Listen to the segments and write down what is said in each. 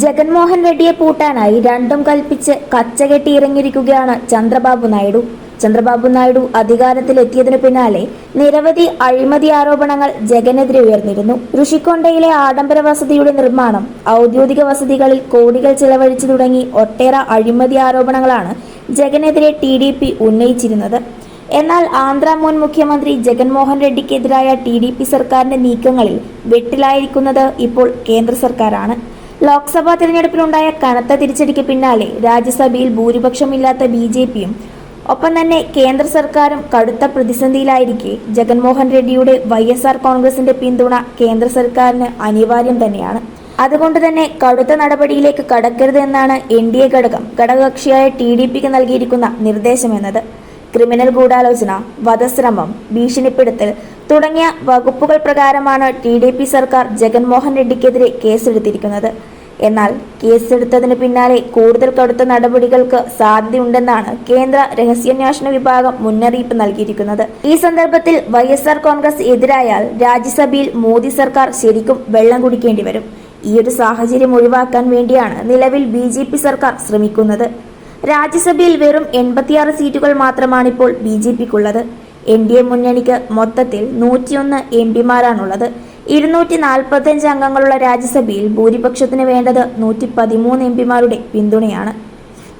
ജഗൻമോഹൻ റെഡ്ഡിയെ പൂട്ടാനായി രണ്ടും കൽപ്പിച്ച് കച്ചകെട്ടി ഇറങ്ങിയിരിക്കുകയാണ് ചന്ദ്രബാബു നായിഡു. ചന്ദ്രബാബു നായിഡു അധികാരത്തിലെത്തിയതിനു പിന്നാലെ നിരവധി അഴിമതി ആരോപണങ്ങൾ ജഗനെതിരെ ഉയർന്നിരുന്നു. ഋഷിക്കൊണ്ടയിലെ ആഡംബര വസതിയുടെ നിർമ്മാണം ഔദ്യോഗിക വസതികളിൽ കോടികൾ ചെലവഴിച്ചു തുടങ്ങി ഒട്ടേറെ അഴിമതി ആരോപണങ്ങളാണ് ജഗനെതിരെ ടി ഡി പി ഉന്നയിച്ചിരുന്നത്. എന്നാൽ ആന്ധ്ര മുൻ മുഖ്യമന്ത്രി ജഗൻമോഹൻ റെഡ്ഡിക്കെതിരായ ടി ഡി പി സർക്കാരിന്റെ നീക്കങ്ങളിൽ വെട്ടിലായിരിക്കുന്നത് ഇപ്പോൾ കേന്ദ്ര സർക്കാരാണ്. ലോക്സഭാ തിരഞ്ഞെടുപ്പിലുണ്ടായ കനത്ത തിരിച്ചടിക്ക് പിന്നാലെ രാജ്യസഭയിൽ ഭൂരിപക്ഷമില്ലാത്ത ബി ജെ പിയും ഒപ്പം തന്നെ കേന്ദ്ര സർക്കാരും കടുത്ത പ്രതിസന്ധിയിലായിരിക്കെ ജഗൻമോഹൻ റെഡ്ഡിയുടെ വൈ എസ് ആർ കോൺഗ്രസിന്റെ പിന്തുണ കേന്ദ്ര സർക്കാരിന് അനിവാര്യം തന്നെയാണ്. അതുകൊണ്ട് തന്നെ കടുത്ത നടപടിയിലേക്ക് കടക്കരുത് എന്നാണ് എൻ ഡി എ ഘടകം ഘടകകക്ഷിയായ ടി ഡി പിക്ക് നൽകിയിരിക്കുന്ന നിർദ്ദേശമെന്നത്. ക്രിമിനൽ ഗൂഢാലോചന വധശ്രമം ഭീഷണിപ്പെടുത്തൽ തുടങ്ങിയ വകുപ്പുകൾ പ്രകാരമാണ് ടി ഡി പി സർക്കാർ ജഗൻമോഹൻ റെഡ്ഡിക്കെതിരെ കേസെടുത്തിരിക്കുന്നത്. എന്നാൽ കേസെടുത്തതിന് പിന്നാലെ കൂടുതൽ കടുത്ത നടപടികൾക്ക് സാധ്യതയുണ്ടെന്നാണ് കേന്ദ്ര രഹസ്യാന്വേഷണ വിഭാഗം മുന്നറിയിപ്പ് നൽകിയിരിക്കുന്നത്. ഈ സന്ദർഭത്തിൽ വൈ എസ് ആർ കോൺഗ്രസ് എതിരായാൽ രാജ്യസഭയിൽ മോദി സർക്കാർ ശരിക്കും വെള്ളം കുടിക്കേണ്ടി വരും. ഈ ഒരു സാഹചര്യം ഒഴിവാക്കാൻ വേണ്ടിയാണ് നിലവിൽ ബി ജെ പി സർക്കാർ ശ്രമിക്കുന്നത്. രാജ്യസഭയിൽ വെറും എൺപത്തിയാറ് സീറ്റുകൾ മാത്രമാണ് ഇപ്പോൾ ബി ജെ പിക്കുള്ളത്. എൻ ഡി എ മുന്നണിക്ക് മൊത്തത്തിൽ നൂറ്റിയൊന്ന് എം പിമാരാണുള്ളത്. ഇരുന്നൂറ്റി നാൽപ്പത്തഞ്ച് അംഗങ്ങളുള്ള രാജ്യസഭയിൽ ഭൂരിപക്ഷത്തിന് വേണ്ടത് നൂറ്റി പതിമൂന്ന് എം പിമാരുടെ പിന്തുണയാണ്.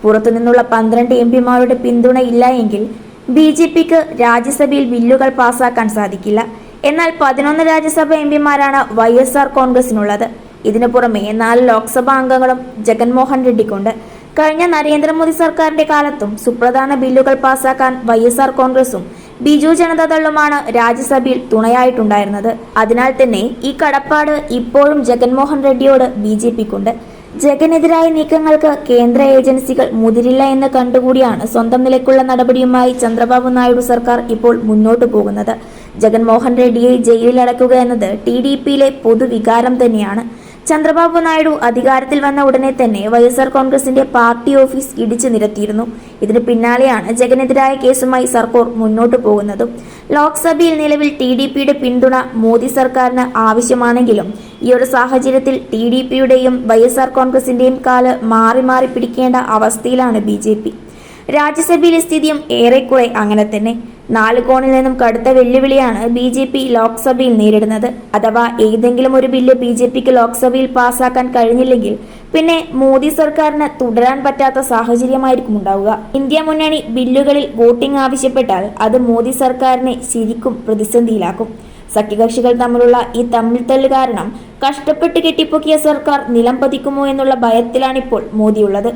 പുറത്തുനിന്നുള്ള പന്ത്രണ്ട് എം പിമാരുടെ പിന്തുണ ഇല്ല എങ്കിൽ ബി ജെ പിക്ക് രാജ്യസഭയിൽ ബില്ലുകൾ പാസാക്കാൻ സാധിക്കില്ല. എന്നാൽ പതിനൊന്ന് രാജ്യസഭ എം പിമാരാണ് വൈ എസ് ആർ കോൺഗ്രസിനുള്ളത്. ഇതിനു പുറമെ നാല് ലോക്സഭാ അംഗങ്ങളും ജഗൻമോഹൻ റെഡ്ഡിക്കുണ്ട്. കഴിഞ്ഞ നരേന്ദ്രമോദി സർക്കാരിന്റെ കാലത്തും സുപ്രധാന ബില്ലുകൾ പാസാക്കാൻ വൈ എസ് ആർ കോൺഗ്രസും ബിജു ജനതാദളുമാണ് രാജ്യസഭയിൽ തുണയായിട്ടുണ്ടായിരുന്നത്. അതിനാൽ തന്നെ ഈ കടപ്പാട് ഇപ്പോഴും ജഗൻമോഹൻ റെഡ്ഡിയോട് ബി ജെ പിക്കുണ്ട് ജഗനെതിരായ നീക്കങ്ങൾക്ക് കേന്ദ്ര ഏജൻസികൾ മുതിരില്ല എന്ന് കണ്ടുകൂടിയാണ് സ്വന്തം നിലയ്ക്കുള്ള നടപടിയുമായി ചന്ദ്രബാബു നായിഡു സർക്കാർ ഇപ്പോൾ മുന്നോട്ടു പോകുന്നത്. ജഗൻമോഹൻ റെഡ്ഡിയെ ജയിലിലടക്കുക എന്നത് ടി ഡി പിയിലെ പൊതുവികാരം തന്നെയാണ്. ചന്ദ്രബാബു നായിഡു അധികാരത്തിൽ വന്ന ഉടനെ തന്നെ വൈ എസ് ആർ കോൺഗ്രസിന്റെ പാർട്ടി ഓഫീസ് ഇടിച്ചു നിരത്തിയിരുന്നു. ഇതിന് പിന്നാലെയാണ് ജഗനെതിരായ കേസുമായി സർക്കാർ മുന്നോട്ട് പോകുന്നതും. ലോക്സഭയിൽ നിലവിൽ ടി ഡി പിയുടെ പിന്തുണ മോദി സർക്കാരിന് ആവശ്യമാണെങ്കിലും ഈ ഒരു സാഹചര്യത്തിൽ ടി ഡി പിയുടെയും വൈ എസ് ആർ കോൺഗ്രസിന്റെയും കാൽ മാറി മാറി പിടിക്കേണ്ട അവസ്ഥയിലാണ് ബി രാജ്യസഭയിലെ സ്ഥിതിയും ഏറെക്കുറെ അങ്ങനെ തന്നെ. നാല് കോണിൽ നിന്നും കടുത്ത വെല്ലുവിളിയാണ് ബി ജെ പി ലോക്സഭയിൽ നേരിടുന്നത്. അഥവാ ഏതെങ്കിലും ഒരു ബില്ല് ബി ജെ പിക്ക് ലോക്സഭയിൽ പാസാക്കാൻ കഴിഞ്ഞില്ലെങ്കിൽ പിന്നെ മോദി സർക്കാരിന് തുടരാൻ പറ്റാത്ത സാഹചര്യമായിരിക്കും ഉണ്ടാവുക. ഇന്ത്യ മുന്നണി ബില്ലുകളിൽ വോട്ടിംഗ് ആവശ്യപ്പെട്ടാൽ അത് മോദി സർക്കാരിനെ ശരിക്കും പ്രതിസന്ധിയിലാക്കും. സഖ്യകക്ഷികൾ തമ്മിലുള്ള ഈ തമ്മിൽ തല്ല് കാരണം കഷ്ടപ്പെട്ട് കെട്ടിപ്പൊക്കിയ സർക്കാർ നിലം പതിക്കുമോ എന്നുള്ള ഭയത്തിലാണിപ്പോൾ മോദിയുള്ളത്.